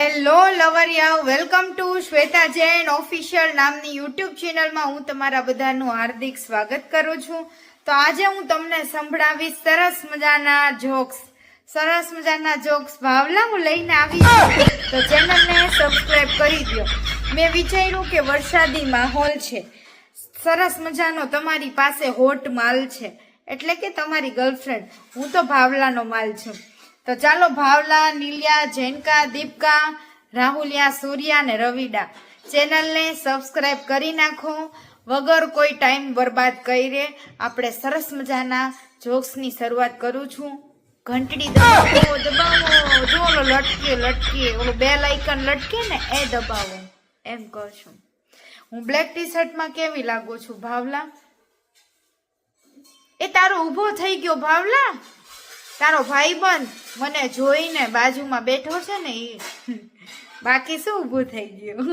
Hello લવરિયા welcome to Shweta Jain official નામની YouTube ચેનલમાં હું તમારા બધાનું હાર્દિક સ્વાગત કરું છું. તો આજે હું તમને સંભળાવીશ સરસ મજાના જોક્સ સરસ મજાના જોક્સ ભાવલા હું લઈને આવી છું. તો ચેનલને સબસ્ક્રાઈબ કરી દો મેં વિચાર્યું કે વરસાદી માહોલ છે. સરસ મજાનો તમારી પાસે હોટ માલ છે. એટલે કે તમારી ગર્લફ્રેન્ડ હું તો ભાવલાનો માલ છું. તો ચાલો ભાવલા, નીલિયા, જૈનકા, દીપકા, રાહુલિયા, સૂર્યા અને રવિડા ચેનલને સબસ્ક્રાઈબ કરી નાખો. વગર કોઈ ટાઈમ બરબાદ કરીએ આપણે સરસ મજાના જોક્સની શરૂઆત કરું છું. ઘંટડી દબાવો દબાવો. જો ઓલો લટકીએ લટકીએ ઓલો બે લાઇકન લટકે ને એ દબાવો. એમ કરશું હું બ્લેક ટી શર્ટમાં કેવી લાગુ છું, ભાવલા? એ તારો ઊભો થઈ ગયો, ભાવલા? તારો ભાઈબંધ મને જોઈને બાજુમાં બેઠો છે ને એ બાકી શું ઊભું થઈ ગયું?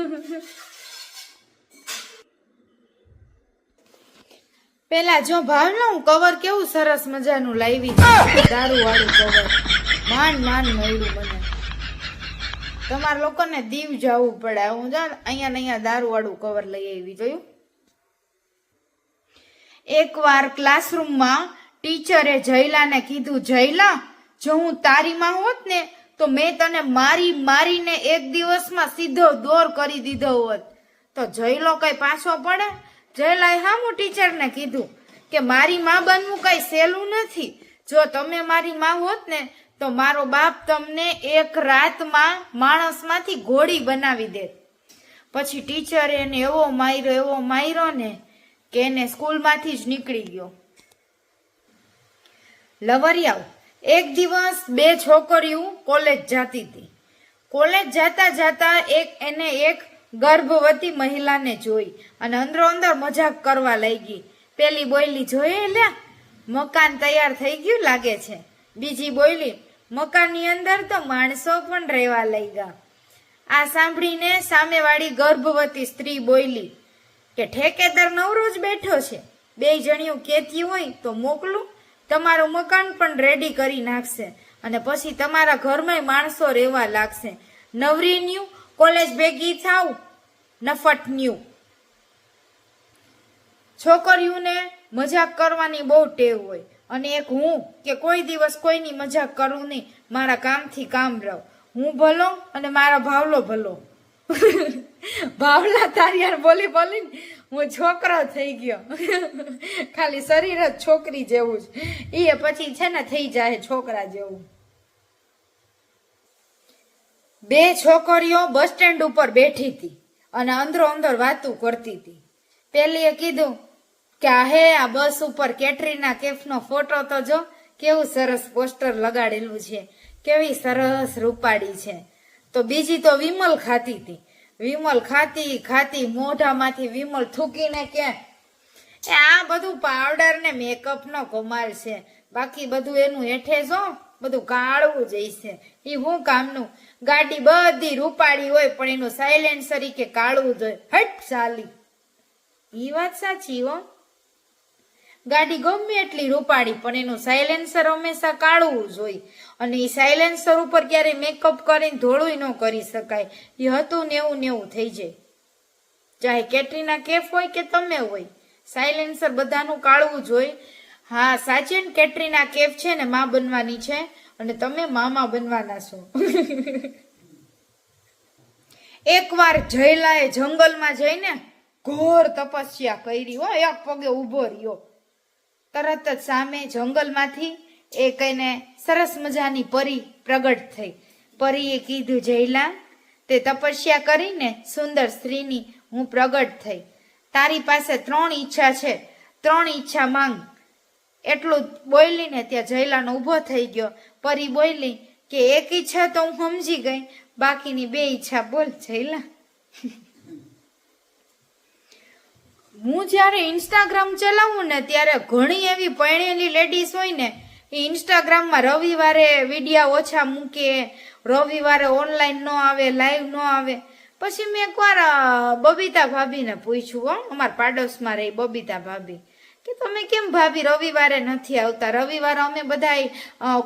પેલા જો ભાવલા હું કવર કેવું સરસ મજાનું લાવી દારૂ વાળું કવર માન માન મળ્યું મને. તમારા લોકોને દીવ જવું પડે. હું જાણ અહીંયા ને અહીંયા દારૂ વાળું કવર લઈ આવી જોયું. એકવાર ક્લાસરૂમમાં ટીચરે જયલાને કીધું, જયલા, જો હું તારી માં હોત ને, તો મેં તને મારી મારીને એક દિવસમાં સીધો દોર કરી દીધો હોત. તો જયલો કઈ પાછો પડે? જયલાએ હામું ટીચરને કીધું કે, મારી માં બનવું કઈ સહેલું નથી. જો તમે મારી માં હોત ને, તો મારો બાપ તમને એક રાતમાં માણસમાંથી ઘોડી બનાવી દે પછી ટીચરે એને એવો માર્યો એવો માર્યો ને કે એને સ્કૂલમાંથી જ નીકળી ગયો. લવરિયાવ એક દિવસ બે છોકરીઓ કોલેજ જાતી હતી. કોલેજ જાતા જાતા એક એને એક ગર્ભવતી મહિલાને જોઈ અને અંદરો અંદર મજાક કરવા લાગી. પેલી બોયલી જોઈએ લે મકાન તૈયાર થઈ ગયું લાગે છે. બીજી બોયલી, મકાનની અંદર તો માણસો પણ રહેવા લાગ્યા. આ સાંભળીને સામેવાળી ગર્ભવતી સ્ત્રી બોયલી કે ઠેકેદાર નવરો જ બેઠો છે. બે જણીઓ કેતી હોય તો મોકલું. તમારું મકાન પણ રેડી કરી નાખશે. અને પછી તમારા ઘરમાં માણસો રહેવા લાગશે. નવરી ન્યુ, કોલેજ ભેગી થાવ, નફટ ન્યુ. છોકરીઓને મજાક કરવાની બહુ ટેવ હોય. અને એક હું કે કોઈ દિવસ કોઈની મજાક કરું નહીં. મારા કામથી કામ રહું. હું ભલો અને મારા ભાવલો ભલો. ભાવલા તારિયાર બોલી બોલી હું છોકરો થઈ ગયો. ખાલી શરીર જ છોકરી જેવું જ એ પછી છે ને થઈ જાય છોકરા જેવું. બે છોકરીઓ બસ સ્ટેન્ડ ઉપર બેઠી હતી અને અંદરો અંદર વાતું કરતી હતી. પેલીએ કીધું કે આ હે, આ બસ ઉપર કેટરીના કેફનો ફોટો તો જો, કેવું સરસ પોસ્ટર લગાડેલું છે. કેવી સરસ રૂપાડી છે. તો બીજી તો વિમલ ખાતી હતી. વિમલ ખાતી ખાતી મોઢામાંથી વિમલ થૂકીને કે, એ આ બધું પાવડર ને મેકઅપ નો કમાલ છે. બાકી બધું એનું હેઠે જો બધું કાળવું જઈશે એ હું કામનું? ગાડી બધી રૂપાળી હોય, પણ એનું સાયલેન્સર કે કાળવું જોઈએ હટ ચાલી ઈ વાત સાચી હો. ગાડી ગમે એટલી રૂપાળી, પણ એનું સાયલેન્સર હંમેશા કાળવું જોઈએ અને એ સાયલેન્સર ઉપર ક્યારે મેકઅપ કરીને ધોળું ન કરી શકાય. એ હતું ને એવું ને થઈ જાય. ચાહે કેટરીના કેફ હોય કે તમે હોય સાયલેન્સર બધાનું કાળવું જોઈ હા, સાચી ને કેટરીના કેફ છે ને માં બનવાની છે, અને તમે મામા બનવાના છો. એકવાર જયલાએ જંગલમાં જઈને ઘોર તપસ્યા કરી, હો, એક પગે ઊભો રહ્યો. તરત જ સામે જંગલમાંથી એક એને સરસ મજાની પરી પ્રગટ થઈ. પરીએ કીધું, જયલા, તે તપસ્યા કરીને સુંદર સ્ત્રીની હું પ્રગટ થઈ. તારી પાસે ત્રણ ઈચ્છા છે. ત્રણ ઈચ્છા માંગ. એટલું બોયલીને ત્યાં જયલાનો ઊભો થઈ ગયો. પરી બોયલી કે, એક ઈચ્છા તો હું સમજી ગઈ. બાકીની બે ઈચ્છા બોલ, જયલા. હું જ્યારે ઇન્સ્ટાગ્રામ ચલાવું ને ત્યારે ઘણી એવી પરણેલી લેડીઝ હોય ને, એ ઇન્સ્ટાગ્રામમાં રવિવારે વિડીયા ઓછા મૂકે, રવિવારે ઓનલાઈન ન આવે લાઈવ ન આવે. પછી મેં એકવાર બબીતા ભાભીને પૂછ્યું, હો, અમારા પાડોશમાં રહી બબીતા ભાભી. કે તમે કેમ ભાભી રવિવારે નથી આવતા? રવિવારે અમે બધા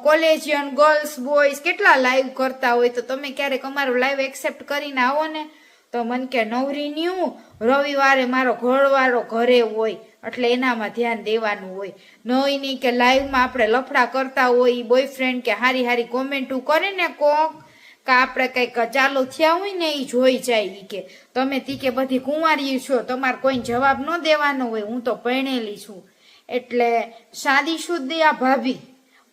કોલેજિયન ગર્લ્સ બોયઝ કેટલા લાઈવ કરતા હોય? તો તમે ક્યારેક અમારું લાઈવ એક્સેપ્ટ કરીને આવો ને. તો મન કે નવરી નહીં રવિવારે મારો ઘરવાળો ઘરે હોય, એટલે એનામાં ધ્યાન દેવાનું હોય. નહીં નહીં કે લાઈવમાં આપણે લફડા કરતા હોય બોયફ્રેન્ડ કે હારી હારી કોમેન્ટો કરે ને કોક, કે આપણે કંઈક ચાલુ થયા હોય ને એ જોઈ જાય એ કે. તમે તી કે બધી કુંવારી છો, તમારે કોઈ જવાબ ન દેવાનો હોય, હું તો પરણેલી છું. એટલે શાદી શુદ્ધિ આ ભાભી.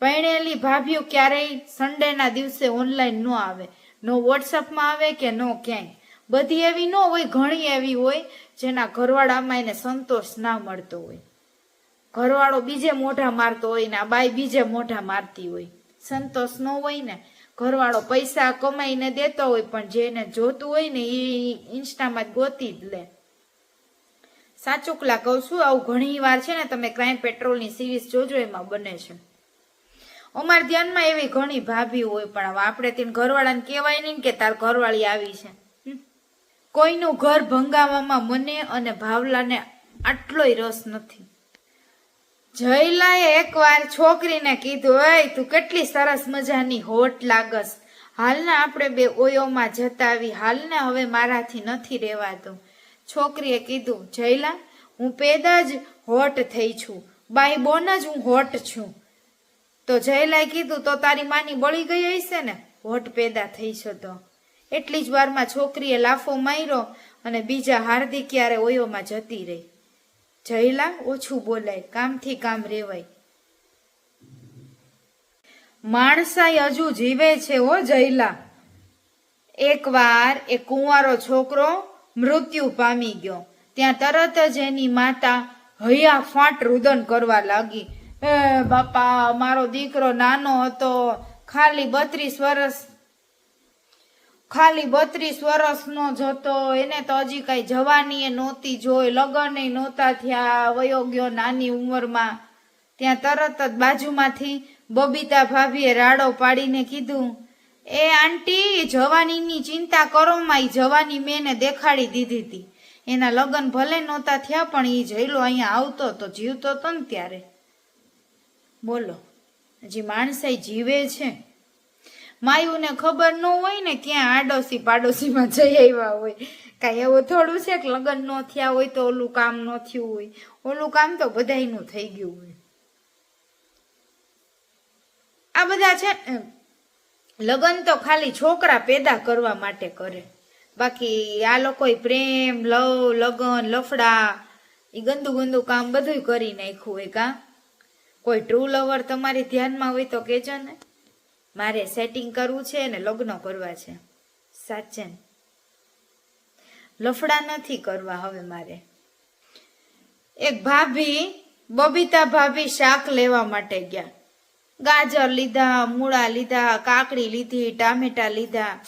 પરણેલી ભાભીઓ ક્યારેય સન્ડેના દિવસે ઓનલાઈન ન આવે. નો વોટ્સઅપમાં આવે કે નો ક્યાંય. બધી એવી ન હોય, ઘણી એવી હોય, જેના ઘરવાળામાં એને સંતોષ ના મળતો હોય. ઘરવાળો બીજે મોઢા મારતો હોય ને આ બાઈ બીજે મોઢા મારતી હોય. સંતોષ ન હોય ને, ઘરવાળો પૈસા કમાઈને દેતો હોય, પણ જેને જોતું હોય ને એ ઇન્સ્ટામાં જ ગોતી જ લે. સાચું કલા કહું છું, આવું ઘણી વાર છે ને તમે ક્રાઇમ પેટ્રોલની સિરીઝ જોજો, એમાં બને છે. અમારા ધ્યાનમાં એવી ઘણી ભાભી હોય, પણ હવે આપણે તેને ઘરવાળાને કહેવાય નહીં કે તાર ઘરવાળી આવી છે. કોઈનું ઘર ભંગાવવામાં મને અને ભાવલાને આટલોય રસ નથી. જયલાએ એકવાર છોકરીને કીધું એ તું કેટલી સરસ મજાની હોટ લાગસ. હાલને આપણે બે ઓયોમાં જતા આવી, હાલને હવે મારાથી નથી રહેવાતું છોકરીએ કીધું, જયલા, હું પેદા જ હોટ થઈ છું. બાય બોન જ હું હોટ છું. તો જયલાએ કીધું, તો તારી માની બળી ગઈ હશે ને? હોટ પેદા થઈ છે તો એટલી જ વારમાં છોકરીએ લાફો માર્યો અને બીજા હાર્દિક ક્યારે ઓયોમાં જતી રહી. જયલા ઓછું બોલાય, કામથી કામ રેવાય. માણસાઈ હજુ જીવે છે હો જયલા. એકવાર એ કુંવારો છોકરો મૃત્યુ પામી ગયો. ત્યાં તરત જ એની માતા હૈયા ફાટ રુદન કરવા લાગી. એ બાપા, મારો દીકરો નાનો હતો, ખાલી બત્રીસ વર્ષ ખાલી બત્રીસ વર્ષનો જ હતો. એને તો હજી કઈ જવાની નહોતી જોઈ. લગ્ન નહોતા થયા વયો ગયો નાની ઉંમરમાં. ત્યાં તરત જ બાજુમાંથી બબીતા ભાભીએ રાડો પાડીને કીધું, એ આંટી જવાનીની ચિંતા કરો માં. જવાની મેં એને દેખાડી દીધી હતી એના લગ્ન ભલે નહોતા થયા, પણ એ જયલો અહીંયા આવતો તો જીવતો તો ને ત્યારે. બોલો, હજી માણસાઈ જીવે છે? માયુને ખબર ન હોય ને ક્યાં આડોશી પાડોશીમાં જઈ આવ્યા હોય. કાંઈ એવું થોડું છે કે લગ્ન ન થયા હોય તો ઓલું કામ ન થયું હોય. ઓલું કામ તો બધાયનું થઈ ગયું હોય. આ બધા છે લગ્ન તો ખાલી છોકરા પેદા કરવા માટે કરે. બાકી આ લોકો પ્રેમ, લવ, લગન, લફડા એ ગંદુ ગંદુ કામ બધું કરી નાખ્યું હોય કા? કોઈ ટ્રુ લવર તમારી ધ્યાનમાં હોય તો કેજો ને. મારે સેટિંગ કરવું છે ને લગ્ન કરવા છે. સાચે. લફડા નથી કરવા હવે મારે. એક ભાભી, બબીતા ભાભી શાક લેવા માટે ગયા. ગાજર લીધા, મૂળા લીધા, કાકડી લીધી, ટામેટા લીધા.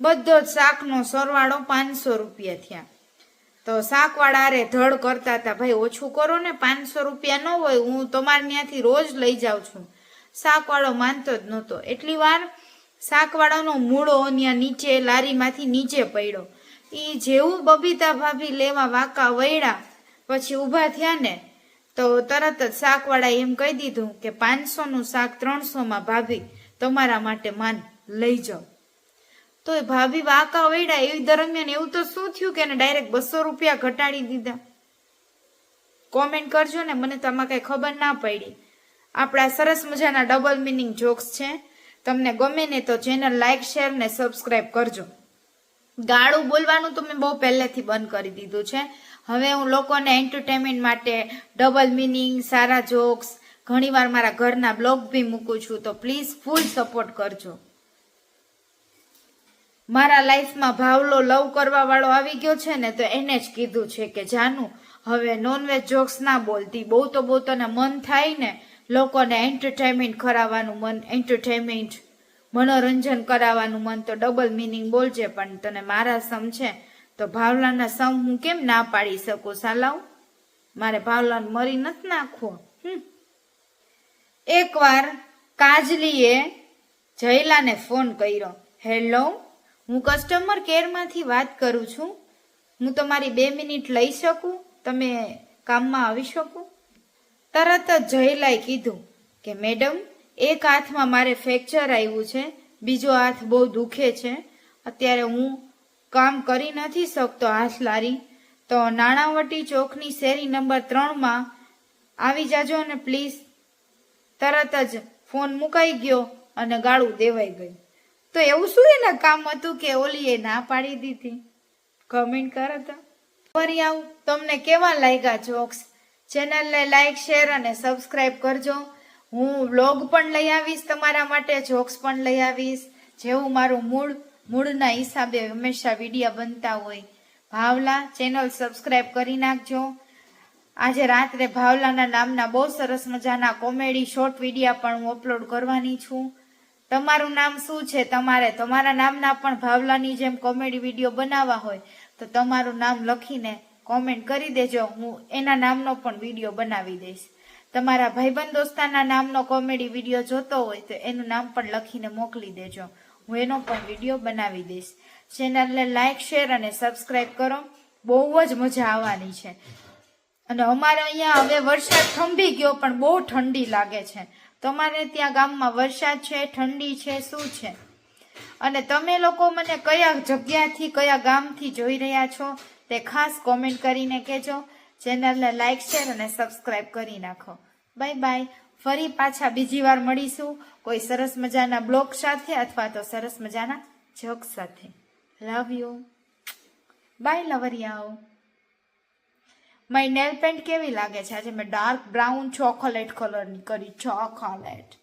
બધો જ શાકનો સરવાળો પાંચસો રૂપિયા થયા. તો શાકવાળા રે ધડ કરતા હતા, ભાઈ, ઓછું કરો ને, પાંચસો રૂપિયા ન હોય, હું તમારે ત્યાંથી રોજ લઈ જાઉં છું. શાકવાળો માનતો જ નહોતો. એટલી વાર શાકવાળાનો મૂળો ત્યાં નીચે લારીમાંથી નીચે પડ્યો. એ જેવું બબીતા ભાભી લેવા વાંકા વળ્યા, પછી ઊભા થયા ને તો તરત જ શાકવાળાએ એમ કહી દીધું કે પાંચસોનું શાક ત્રણસો માં ભાભી તમારા માટે માન લઈ જાઓ. તો એ ભાભી વાંકા વળ્યા, એ દરમિયાન એવું તો શું થયું કે એને ડાયરેક્ટ બસો રૂપિયા ઘટાડી દીધા? કોમેન્ટ કરજો ને, મને તો આમાં કઈ ખબર ના પડી. આપણા સરસ મજાના ડબલ મિનિંગ જોક્સ છે. તમને ગમે ને તો ચેનલ લાઈક શેર ને સબસ્ક્રાઇબ કરજો. ગાળું બોલવાનું તો મેં બહુ પહેલેથી બંધ કરી દીધું છે. હવે હું લોકોને એન્ટરટેનમેન્ટ માટે ડબલ મિનિંગ સારા જોક્સ ઘણીવાર મારા ઘરના બ્લોગ બી મૂકું છું, તો પ્લીઝ ફૂલ સપોર્ટ કરજો. મારા લાઈફમાં ભાવલો લવ કરવા વાળો આવી ગયો છે ને, તો એને જ કીધું છે કે જાનું, હવે નોનવેજ જોક્સ ના બોલતી. બહુ તો બહુ તને મન થાય ને લોકોને એન્ટરટેનમેન્ટ કરાવવાનું મન એન્ટરટેનમેન્ટ મનોરંજન કરાવવાનું મન તો ડબલ મિનિંગ બોલજે, પણ તને મારા સમ છે, તો ભાવલાના સમ હું કેમ ના પાડી શકું સાલાવ મારે ભાવલાને મરી નથી નાખવો. એકવાર કાજલીએ જયલાને ફોન કર્યો હેલો હું કસ્ટમર કેરમાંથી વાત કરું છું. હું તમારી બે મિનિટ લઈ શકું? તમે કામમાં આવી શકું? તરત જ જયલાએ કીધું કે, મેડમ, એક હાથમાં મારે ફ્રેક્ચર આવ્યું છે, બીજો હાથ બહુ દુખે છે. અત્યારે હું કામ કરી નથી શકતો હાથ લારી. તો નાણાવટી ચોકની શેરી નંબર ત્રણમાં આવી જાજો ને પ્લીઝ. તરત જ ફોન મુકાઈ ગયો અને ગાળું દેવાઈ ગયું. તો એવું શું એના કામ હતું કે ઓલીએ ના પાડી દીધી? કમેન્ટ કરો તો. ફરી આવું. તમને કેવા લાગ્યા જોક્સ ચેનલને લાઈક, શેર અને સબસ્ક્રાઇબ કરજો. હું વ્લોગ પણ લઈ આવીશ તમારા માટે, જોક્સ પણ લઈ આવીશ. જેવું મારું મૂળ, મૂળના હિસાબે હંમેશા વિડીયા બનતા હોય. ભાવલા, ચેનલ સબસ્ક્રાઇબ કરી નાખજો. આજે રાત્રે ભાવલાના નામના બહુ સરસ મજાના કોમેડી, શોર્ટ વિડીયા પણ હું અપલોડ કરવાની છું. તમારું નામ શું છે? તમારે, તમારા નામના પણ ભાવલાની જેમ કોમેડી વીડિયો બનાવવા હોય, તો તમારું નામ લખીને કોમેન્ટ કરી દેજો. હું એના નામનો પણ વીડિયો બનાવી દઈશ. તમારા ભાઈબંધ દોસ્તાના નામનો કોમેડી વીડિયો જોતો હોય તો એનું નામ પણ લખીને મોકલી દેજો. હું એનો પણ વીડિયો બનાવી દઈશ. ચેનલને લાઇક શેર અને સબસ્ક્રાઇબ કરો. બહુ જ મજા આવવાની છે. અને અમારે અહીંયા હવે વરસાદ થંભી ગયો, પણ બહુ ઠંડી લાગે છે. તમારે ત્યાં ગામમાં વરસાદ છે, ઠંડી છે, શું છે? અને તમે લોકો મને કયા જગ્યાથી, કયા ગામથી જોઈ રહ્યા છો? તે ખાસ કોમેન્ટ કરીને કહેજો. ચેનલને લાઇક શેર અને સબસ્ક્રાઇબ કરી નાખો. બાય બાય ફરી પાછા બીજી વાર મળીશું. કોઈ સરસ મજાના બ્લોગ સાથે અથવા તો સરસ મજાના જોક સાથે. લવ યુ બાય લવરિયાઓ. મારી નેલ પેન્ટ કેવી લાગે છે? આજે મેં ડાર્ક બ્રાઉન ચોકોલેટ કલરની કરી ચોકોલેટ